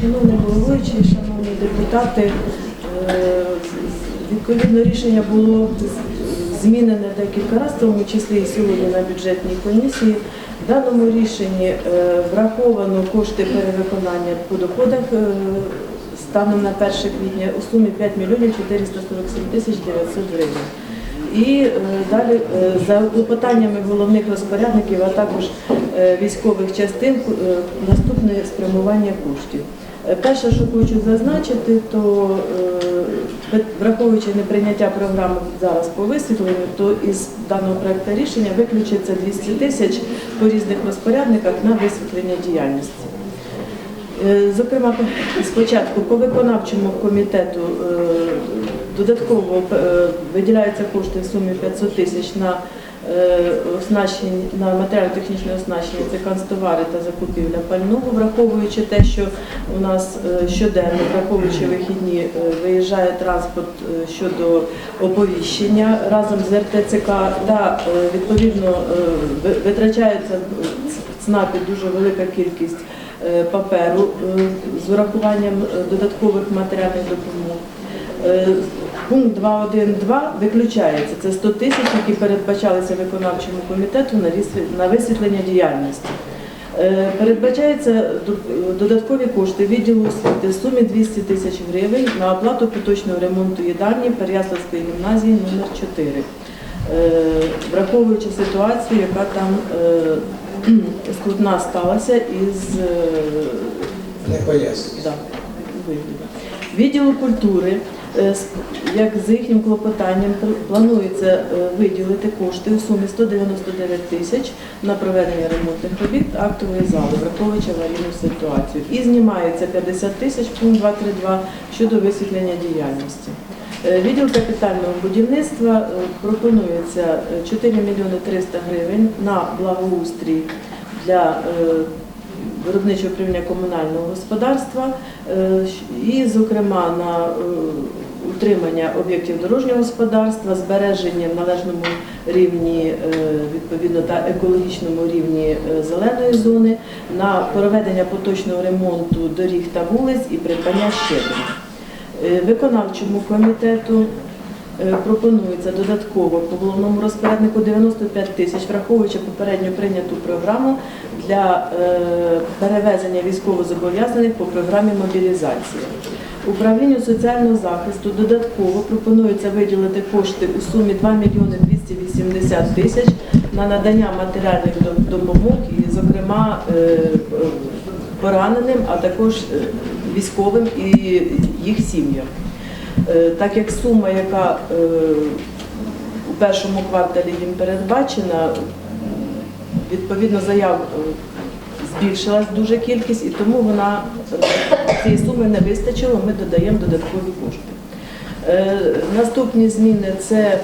Шановний головуючий, шановні депутати, е, відповідно рішення було змінене декілька разів, в тому числі і сьогодні на бюджетній комісії. В даному рішенні е, враховано кошти перевиконання по доходах е, станом на 1 квітня у сумі 5 мільйонів 447 тисяч 900 гривень. І далі за клопотаннями головних розпорядників, а також військових частин наступне спрямування коштів. Е, Перше, що хочу зазначити, то е, враховуючи неприйняття програми зараз по висвітленню, то із даного проекту рішення виключиться 200 тисяч по різних розпорядниках на висвітлення діяльності. Е, Зокрема, спочатку по виконавчому комітету додатково виділяються кошти в сумі 500 тисяч на оснащення на матеріально-технічне оснащення це канцтовари та закупівля пального, враховуючи те, що у нас е, щоденно, враховуючи вихідні, е, виїжджає транспорт е, щодо оповіщення разом з РТЦК та е, відповідно е, витрачається в ЦНАПі дуже велика кількість е, паперу е, з урахуванням е, додаткових матеріальних допомог. Пункт 2.1.2 виключається. Це 100 тисяч, які передбачалися виконавчому комітету на висвітлення діяльності. Е, Передбачаються додаткові кошти відділу освіти в сумі 200 тисяч гривень на оплату поточного ремонту їдальні Переяславської гімназії номер 4 Е, Враховуючи ситуацію, яка там е, скрутна сталася із. Да. Відділу культури, е, з- їхнім клопотанням, планується е, виділити кошти у сумі 199 тисяч на проведення ремонтних робіт актової зали, враховуючи аварійну ситуацію. І знімається 50 тисяч пункт 232 щодо висвітлення діяльності. Е, Відділ капітального будівництва пропонується е, 4 мільйони 300 гривень на благоустрій для виробничого управління комунального господарства і, зокрема, на утримання об'єктів дорожнього господарства, збереження в належному рівні е, відповідно та екологічному рівні е, зеленої зони, на проведення поточного ремонту доріг та вулиць і придбання щеплень. Е, Виконавчому комітету пропонується додатково по головному розпоряднику 95 тисяч, враховуючи попередньо прийняту програму для перевезення військовозобов'язаних по програмі мобілізації. Управлінню соціального захисту додатково пропонується виділити кошти у сумі 2 мільйони 280 тисяч на надання матеріальних допомог, і, зокрема, е, пораненим, а також е, військовим і їх сім'ям. Е, Так як сума, яка у першому кварталі їм передбачена, відповідно заяв збільшилась дуже кількість, і тому вона цієї суми не вистачило, ми додаємо додаткові кошти. Е, Наступні зміни це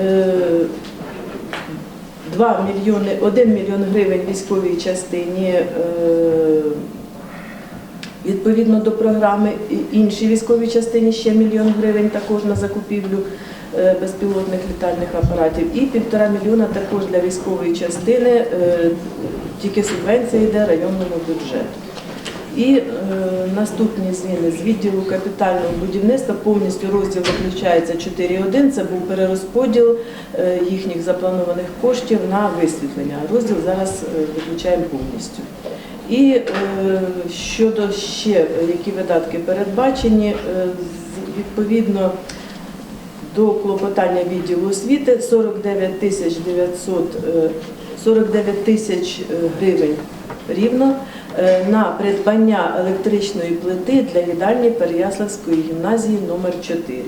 е, 2 мільйони, 1 мільйон гривень військовій частині е, відповідно до програми іншій військовій частині ще мільйон гривень також на закупівлю е, безпілотних літальних апаратів і півтора мільйона також для військової частини, е, тільки субвенція йде районному бюджету. І е, наступні зміни з відділу капітального будівництва повністю розділ виключається 4.1. Це був перерозподіл е, їхніх запланованих коштів на висвітлення. Розділ зараз е, виключаємо повністю. І е, щодо ще е, які видатки передбачені, е, відповідно до клопотання відділу освіти 49 тисяч 900, е, 49 тисяч е, гривень рівно е, на придбання електричної плити для їдальні Переяславської гімназії номер 4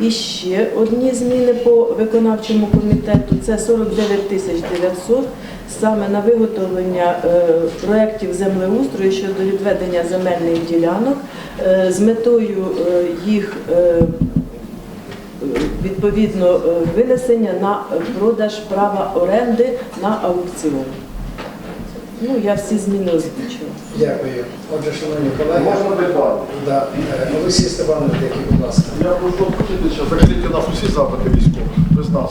І ще одні зміни по виконавчому комітету. Це 49 тисяч 900 саме на виготовлення е, проєктів землеустрою щодо відведення земельних ділянок. Е, з метою е, їх е, відповідно е, винесення на продаж права оренди на аукціон. Ну, я всі зміни озвучила. Дякую. Отже, шановні колеги, Можна питання? да, е, Олексій Степанович, який, будь ласка. Я прошу відповідати, що закрити нас усі запити військових, без нас.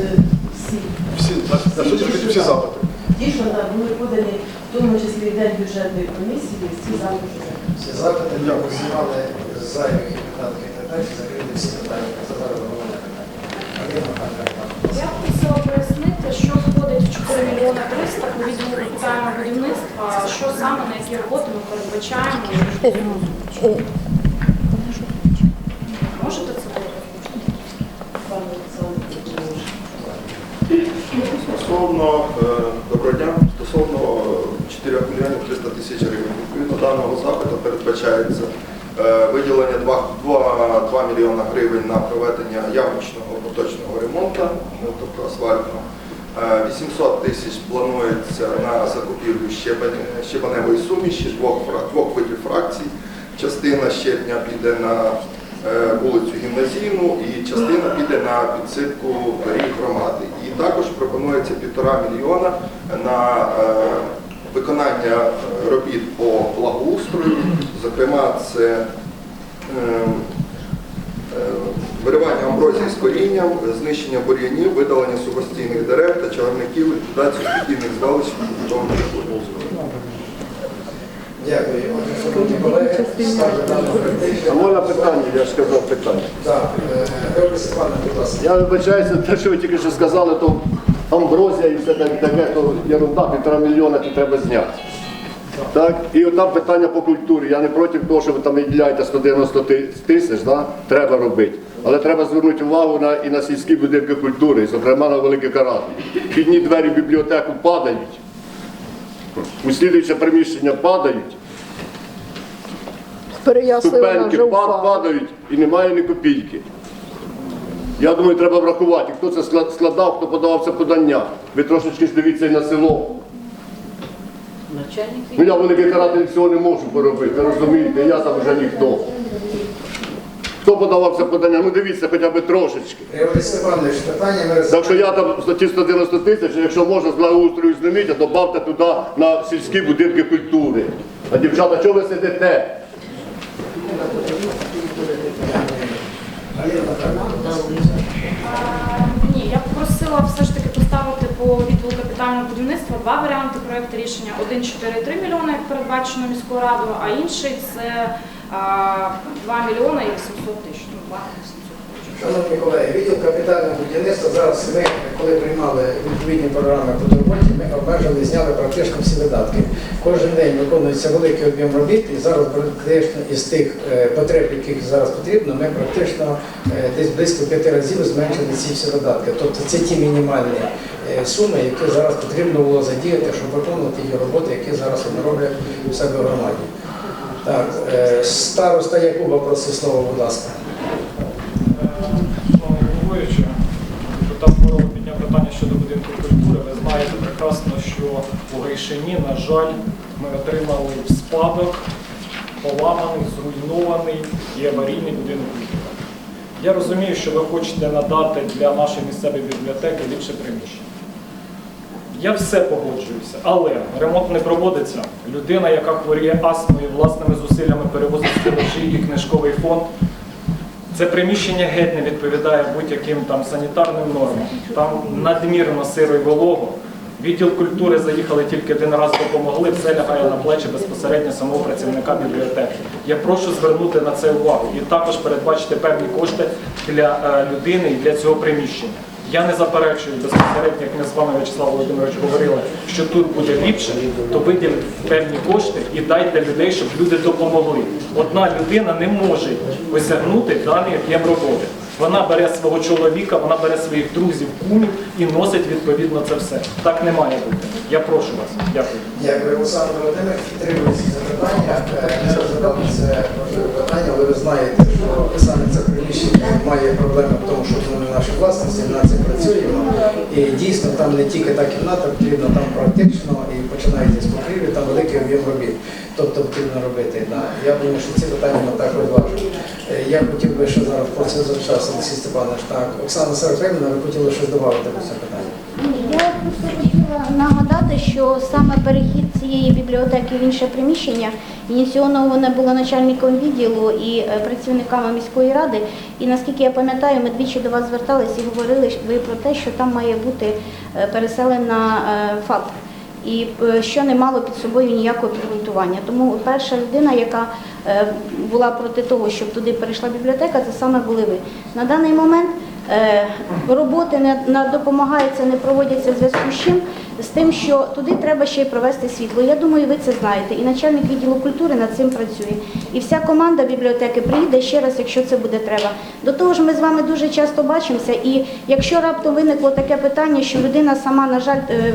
Е, Всі. Всі, на, сьогодні закриті всі запити. ті, що на- були подані, в тому числі і день бюджетної комісії, всі запити. Всі запити ми знімали зайвих видатків і так далі, закрили всі питання. Це зараз головне питання. Я пояснити, що входить в 4 мільйони 300 по відділу капітального будівництва, що саме на які роботи ми передбачаємо. Можете це Стосовно е, доброго дня, стосовно е, 4 мільйонів 300 тисяч гривень. Відповідно даного запиту передбачається е, виділення 2, 2, 2 мільйона гривень на проведення ямочного поточного ремонту, ну, тобто асфальтного. Е, 800 тисяч планується на закупівлю щебеневої суміші двох, двох видів фракцій. Частина щебня піде на е, вулицю Гімназійну і частина піде на підсипку доріг громади. І також пропонується півтора мільйона на е, виконання е, робіт по благоустрою. Зокрема, це е, е, виривання амброзії з корінням, знищення бур'янів, видалення сухостійних дерев та чагарників, ліквідацію стихійних звалищ побудованих Дякую. Отже, шановні колеги, ставлю А можна питання, я ж сказав питання. Так, е, Георгій Степанович, будь ласка. Я вибачаюся, те, що ви тільки що сказали, то амброзія і все таке, таке, то ерунда, півтора мільйона то треба зняти. Так? І от там питання по культурі. Я не проти того, що ви там виділяєте 190 ти- тисяч, да? треба робити. Але треба звернути увагу на, і на сільські будинки культури, зокрема на Велике Карати. Вхідні двері в бібліотеку падають, услідуюче приміщення падають, ступеньки пад, падають і немає ні копійки. Я думаю, треба врахувати, хто це складав, хто подавав це подання. Ви трошечки ж дивіться і на село. Ну я великий каратель цього не можу поробити, ви розумієте, я там вже ніхто. Хто подавав це подання? Ну дивіться хоча б трошечки. Степанович, питання ми Так що я там за ті 190 тисяч, якщо можна з благоустрою зніміть, а додавте туди на сільські будинки культури. А дівчата, чого ви сидите? Е, Ні, я б просила все ж таки поставити по відділу капітального будівництва два варіанти проєкту рішення. Один 4,3 мільйони, як передбачено міською радою, а інший це е, 2 мільйони і 800 тисяч. Ну, 2 800 тисяч. Шановні колеги, відділ капітального будівництва зараз ми, коли приймали відповідні програми по роботі, ми обмежили, зняли практично всі видатки. Кожен день виконується великий об'єм робіт, і зараз практично із тих е, потреб, яких зараз потрібно, ми практично е, десь близько п'яти разів зменшили ці всі видатки. Тобто це ті мінімальні е, суми, які зараз потрібно було задіяти, щоб виконувати ті роботи, які зараз вони роблять у себе в громаді. Так, е, староста Якуба просить слово, будь ласка. Шановний головуючий, депутат підняв питання щодо будинку культури. Ви знаєте прекрасно, що у Гайшині, на жаль, ми отримали спадок поламаний, зруйнований і аварійний будинок культури. Я розумію, що ви хочете надати для нашої місцевої бібліотеки ліпше приміщення. Я все погоджуюся, але ремонт не проводиться. Людина, яка хворіє астмою, власними зусиллями перевозить стелажі і книжковий фонд, це приміщення геть не відповідає будь-яким там санітарним нормам. Там надмірно сиро і волого. Відділ культури заїхали тільки один раз допомогли, все лягає на плечі безпосередньо самого працівника бібліотеки. Я прошу звернути на це увагу і також передбачити певні кошти для е, людини і для цього приміщення. Я не заперечую безпосередньо, як ми з вами, Вячеслав Володимирович, говорили, що тут буде ліпше, то виділіть певні кошти і дайте людей, щоб люди допомогли. Одна людина не може осягнути даний об'єм роботи. Вона бере свого чоловіка, вона бере своїх друзів, кумів і носить відповідно це все. Так не має бути. Я прошу вас. Дякую. Дякую, Олександр Володимирович. Підтримую ці запитання. Не розглядати це важливе питання, але ви знаєте, що саме це приміщення має проблеми в тому, що воно не наші власності, ми над цим працюємо. І дійсно там не тільки та кімната, потрібно там практично і починається з покрівлі, там великий об'єм робіт. Тобто потрібно робити. Да. Я думаю, що ці питання ми так розважимо. Е, Я хотів би ще зараз про це залишався Олексій Степанович. Так, Оксана Серафимівна, ви хотіли щось додати до цього питання? Я просто хотіла нагадати, що саме перехід цієї бібліотеки в інше приміщення ініційовано було начальником відділу і е, працівниками міської ради. І наскільки я пам'ятаю, ми двічі до вас звертались і говорили ви про те, що там має бути е, переселена е, ФАП. і що не мало під собою ніякого підґрунтування. Тому перша людина, яка була проти того, щоб туди перейшла бібліотека, це саме були ви. На даний момент роботи не допомагаються, не проводяться в зв'язку з чим? З тим, що туди треба ще й провести світло. Я думаю, ви це знаєте. І начальник відділу культури над цим працює. І вся команда бібліотеки приїде ще раз, якщо це буде треба. До того ж, ми з вами дуже часто бачимося, і якщо раптом виникло таке питання, що людина сама, на жаль, е,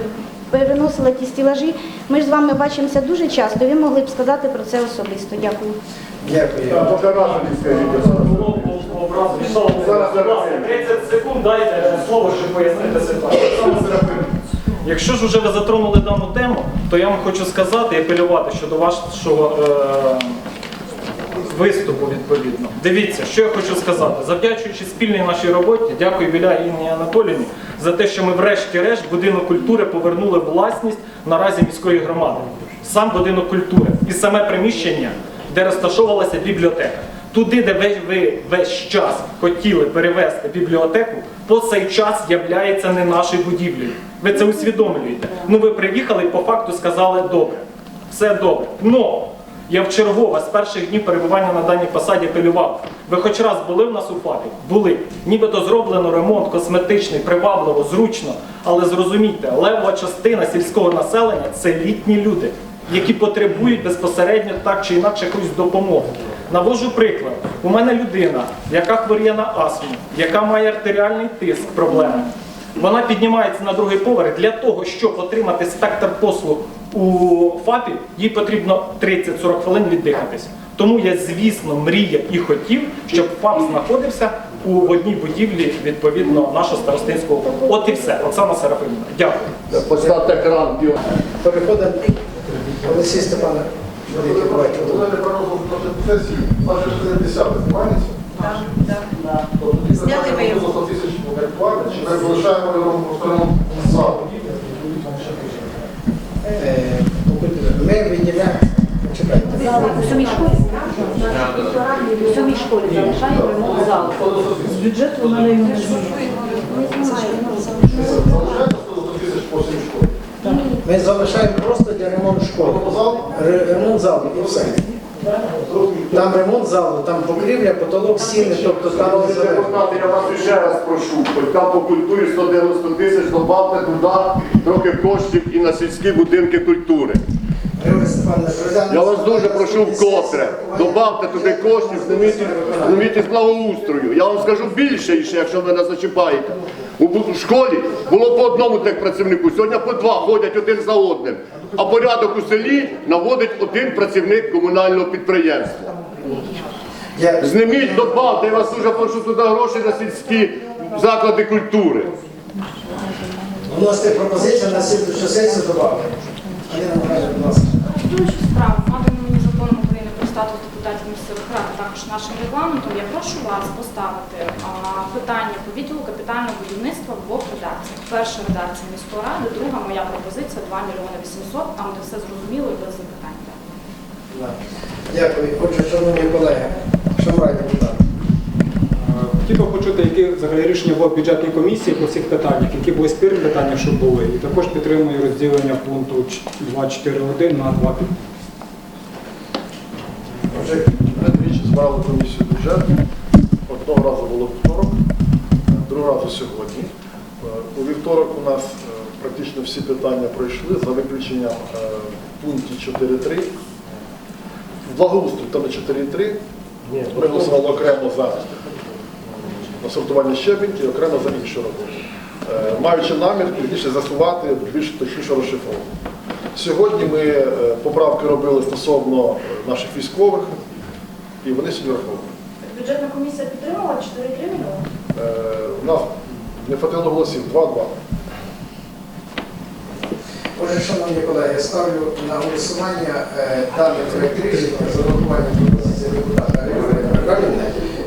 переносила ті стілажі, ми ж з вами бачимося дуже часто, і ви могли б сказати про це особисто. Дякую. Дякую. Образу. Зараз, Будь ласка, зараз. 30 секунд дайте слово, щоб пояснити ситуацію. Якщо ж вже ви затронули дану тему, то я вам хочу сказати і апелювати щодо вашого е, виступу відповідно. Дивіться, що я хочу сказати. Завдячуючи спільній нашій роботі, дякую Біля Інні Анатоліївні за те, що ми врешті-решт будинок культури повернули власність наразі міської громади. Сам будинок культури і саме приміщення, де розташовувалася бібліотека. Туди, де ви, весь час хотіли перевести бібліотеку, по цей час являється не нашою будівлею. Ви це усвідомлюєте. Ну ви приїхали і по факту сказали добре. Все добре. Но я вчергове з перших днів перебування на даній посаді апелював. Ви хоч раз були в нас у ФАПі? Були. Нібито зроблено ремонт косметичний, привабливо, зручно. Але зрозумійте, левова частина сільського населення це літні люди, які потребують безпосередньо так чи інакше якоїсь допомоги. Навожу приклад. У мене людина, яка хворіє на астму, яка має артеріальний тиск, проблеми. Вона піднімається на другий поверх для того, щоб отримати спектр послуг у ФАПі, їй потрібно 30-40 хвилин віддихатись. Тому я, звісно, мріяв і хотів, щоб ФАП знаходився у одній будівлі відповідно нашого старостинського округу. От і все. Оксана Серафимівна. Дякую. Поставте екран. Переходимо. Олексій Степанович. Великий, давайте. Не переносили на сесії, наші 60 знімається? Зняли ви його. 90 тисяч порядкування, чи ми залишаємо його в старому залу? Е, Ми виділяємо. Почекайте. У сумій школі? У сумій школі залишаємо ремонт залу. З бюджету його не 190 тисяч по всій школі. Ми залишаємо просто для ремонту школи. Ремонт залу і все. Там ремонт залу, там покрівля, потолок, стіни, тобто там не я вас ще раз прошу, хоч там по культурі 190 тисяч, добавте туди трохи коштів і на сільські будинки культури. Я вас дуже прошу вкотре, добавте туди коштів, зніміть, із благоустрою. Я вам скажу більше, якщо ви не зачіпаєте. У школі було по одному техпрацівнику, сьогодні по два ходять один за одним. А порядок у селі наводить один працівник комунального підприємства. Зніміть, добавте, я вас дуже прошу туди гроші на сільські заклади культури. Вносите пропозицію на слідчу сесію добавити. Аліна Михайлівна, будь ласка. Статус депутатів місцевих рад, а також нашим регламентом, я прошу вас поставити а, питання по відділу капітального будівництва в двох редакціях. Перша редакція міської ради, друга моя пропозиція 2 мільйони 800, там де все зрозуміло і без запитань. Дякую. Отже, шановні колеги, шановні депутати. Хотів би почути, які взагалі рішення було в бюджетній комісії по цих питаннях, які були спірні питання, що були. І також підтримую розділення пункту 2.4.1 на 2. Ми двічі збирали комісію бюджету. Одного разу було вівторок, другого разу сьогодні. Е, У вівторок у нас е, практично всі питання пройшли, за виключенням е, пунктів 4.3. В благоустрій там 4.3. Ми голосували окремо за на сортування щебінь і окремо за іншу роботу. Маючи намір пізніше засувати більш точніше розшифровку. Сьогодні ми е, поправки робили стосовно наших військових, і вони сьогодні враховані. Бюджетна комісія підтримала 4,3 мільйони? Е, У нас не хватило голосів 2-2. Отже, шановні колеги, ставлю на голосування е, даний проект рішення за урахуванням пропозиції депутата Григорія Михайлівни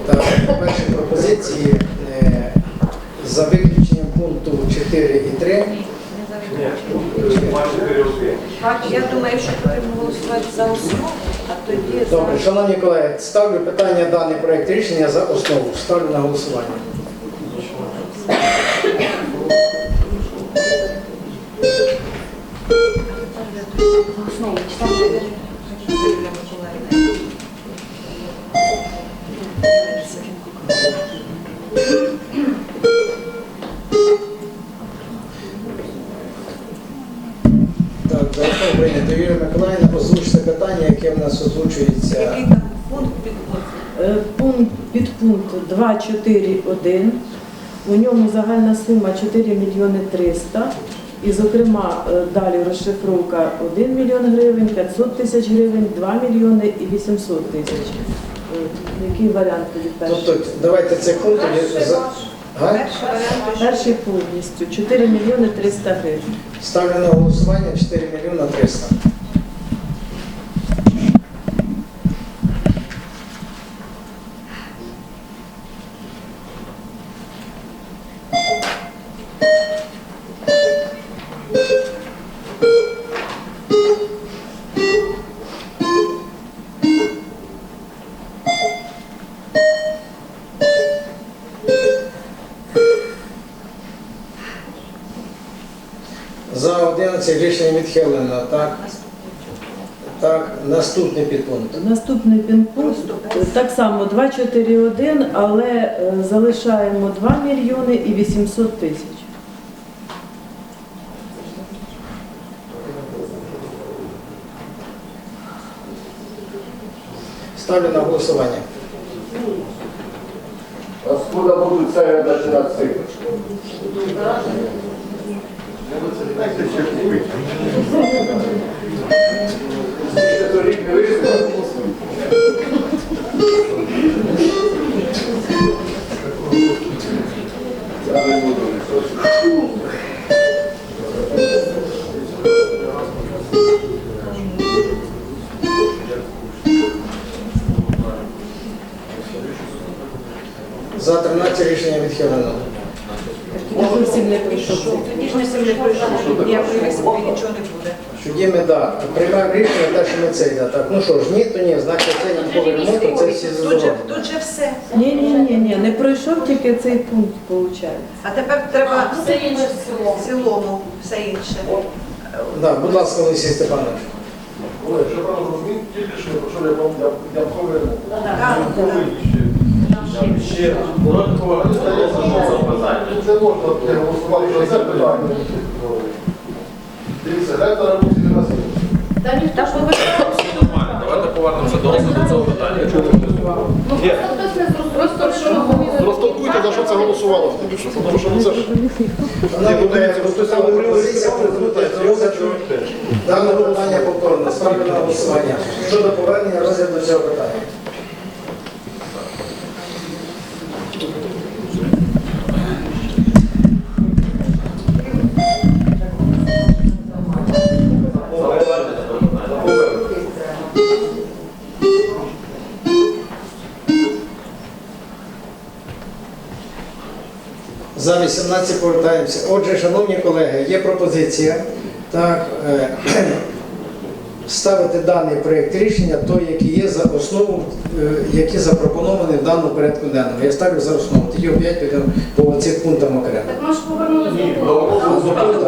та перші пропозиції е, за виключенням пункту 4 і 3. Я думаю, що потрібно голосувати за основу, а тоді за... Добре, шановні колеги, ставлю питання даний проект рішення за основу. Ставлю на голосування. Прийнято. Юрія Миколаївна, озвучте питання, яке в нас озвучується. Який там пункт? Е, Пункт підпункт 2.4.1. У ньому загальна сума 4 мільйони 300. І, зокрема, е, далі розшифровка 1 мільйон гривень, 500 тисяч гривень, 2 мільйони і 800 тисяч. Е, Який варіант тоді перший? Тобто, давайте цей пункт. Перший повністю 4 мільйони 300 гривень. Ставлю на голосування 4 мільйона 300. Наступний е, так само 2.4.1, але е, залишаємо 2 мільйони і 800 тисяч. Ставлю на голосування. Откуда будуть починати цифри? Ще За 13 рішення відхилено. Я зовсім не прийшов. Тоді ж не сильно пройшов. Ніякої висновки нічого не буде. Тоді ми да, приймаємо рішення, те, що ми це йде. Так, ну що ж, ні, то ні, значить це ніколи ремонту, це всі Тут же, задоволені. тут же все. Ні, ні, ні, ні, не пройшов тільки цей пункт, виходить. А тепер треба Все інше в цілому. в цілому все інше. Да, будь ласка, Олексій Степанович. Олег, що правильно розумію, тільки що, що я вам я, я повинен. Так, Ще додатково що це можна голосувати за це питання. Дивіться, ректор роботи не нас. Та ніхто ж ви Давайте повернемося до розгляду цього питання. Ну, просто хтось не зрозумів, просто що ми повинні Це голосувало тільки що. Тому що ну, це ж... Пропозиція повернути до розгляду даного питання повторно. Ставлю на голосування. Щодо повернення розгляду цього питання. За 18 повертаємося. Отже, шановні колеги, є пропозиція так, е, ставити даний проєкт рішення, той, який є за основу, е, який запропонований в даному порядку денному. Я ставлю за основу. Тоді опять підемо по цих пунктам окремо. Так ми ж повернулися до До пункту.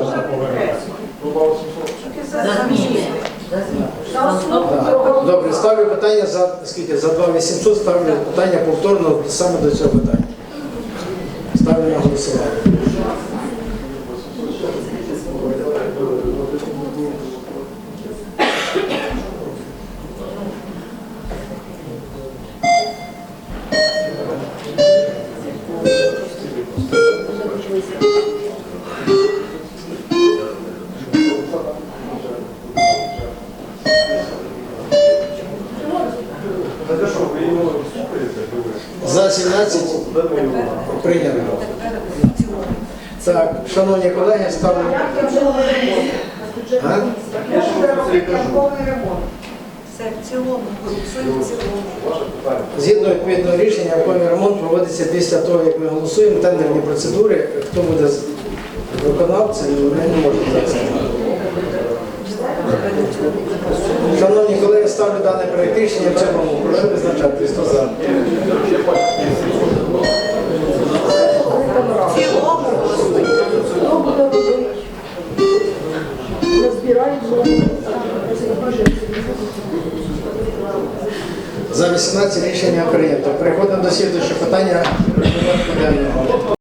Добре, ставлю питання за скільки? За 2800 ставлю питання повторно саме до цього питання. Ставлю на Все в цілому. Голосуємо в цілому. Згідно відповідного рішення, повний ремонт проводиться після того, як ми голосуємо тендерні процедури. Хто буде виконавцем, ми не можемо за це. Шановні колеги, ставлю дане проєкт рішення в цілому. Прошу визначатись, хто за. В цілому голосуємо. Розбираємо. За 18 рішення прийнято. Переходимо до слідчого питання.